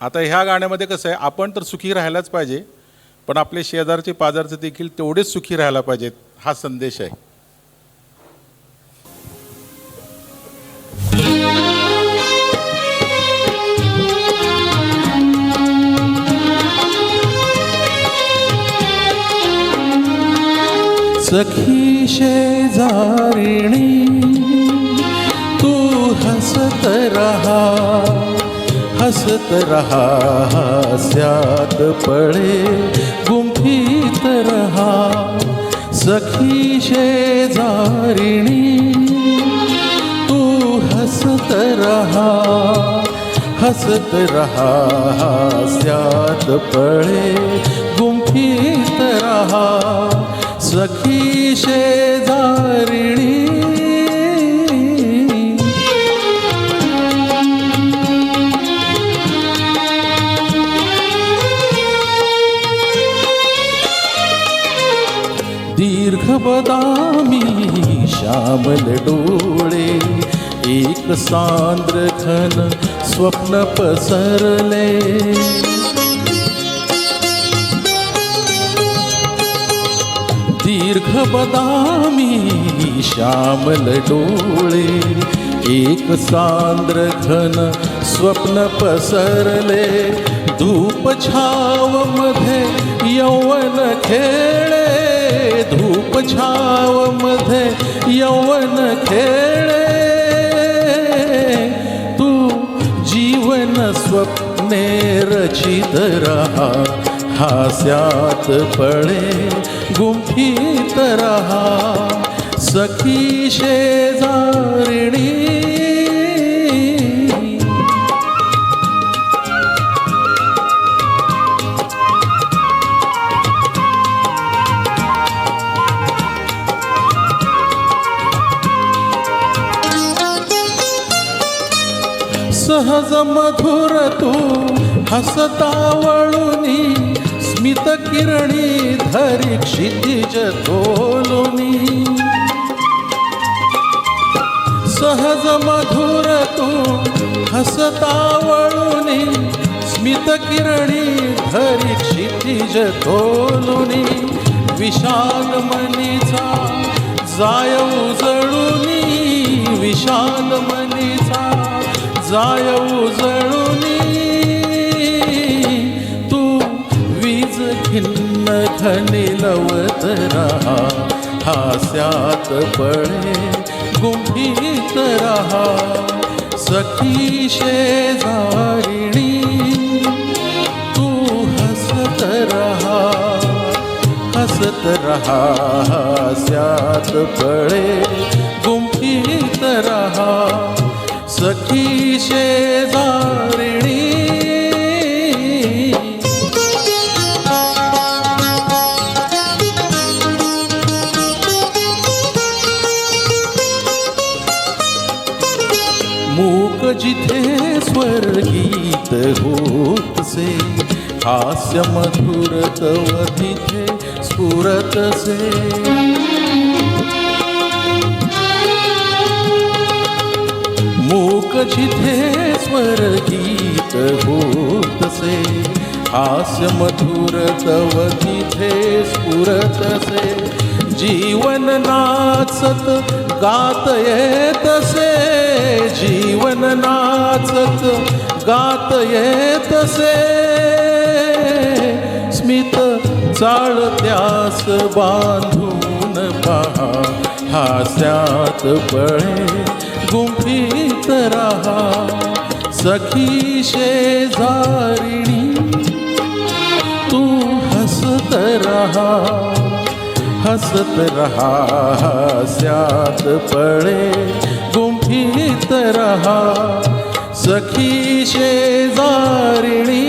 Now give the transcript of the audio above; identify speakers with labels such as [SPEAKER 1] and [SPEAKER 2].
[SPEAKER 1] आता ह्या गाण्यामध्ये कसं आहे आपण तर सुखी राहायलाच पाहिजे पण आपले शेजारचे पाजारचे देखील तेवढेच सुखी राहायला पाहिजेत हा संदेश आहे.
[SPEAKER 2] सखी शेजारिणी तू हसत रहा. हसत रहा हास्यात पळे गुंफीत रहा। सखी शेजारिणी तू हसत रहा हसत रहा। हास्यात पळे गुंफीत रहा। सखी शेजारिणी दीर्घ बदामी, श्यामल डोळे, एक सांद्र घन स्वप्न पसरले। दीर्घ बदामी, श्यामल डोळे, एक सांद्र घन स्वप्न पसरले। धूप छाव मध्ये यौवन खेळे खेळे तू जीवन स्वप्ने रचित रहा हास्यात पळे गुंफित रहा सखी शेजारिणी सहज मधुर तू हसता वळुनी स्मित किरणी धरी क्षितिज तोलुनी. सहज मधुर तू हसता वळुनी स्मित किरणी धरी क्षितिज तोलुनी. विशाल मनीचा जाय उजळुनी विशाल मनीचा जाय उजळुनी तू वीज खिन्न खनिलवत रहा. हास्यात पळे गुंफीत रहा. सखी शेजारिणी तू हसत रहा. हसत रहा हास्यात पळे सखी शेजारिणी मूक जिथे स्वर्गीत होत से हास्य मधुर तव तिथे से जिथे स्वर्गीत होत से हास्य मधुर तव तिथे स्फुरतसे. जीवन नाचत गात येत से जीवन नाचत गात येत से स्मित चाळत्यास बांधून पहा. हास्यात पळे गुंफित रहा. सखी शेजारिणी तू हसत रहा. हसत रहा हस्यात पळे. गुंफित रहा. सखी शेजारिणी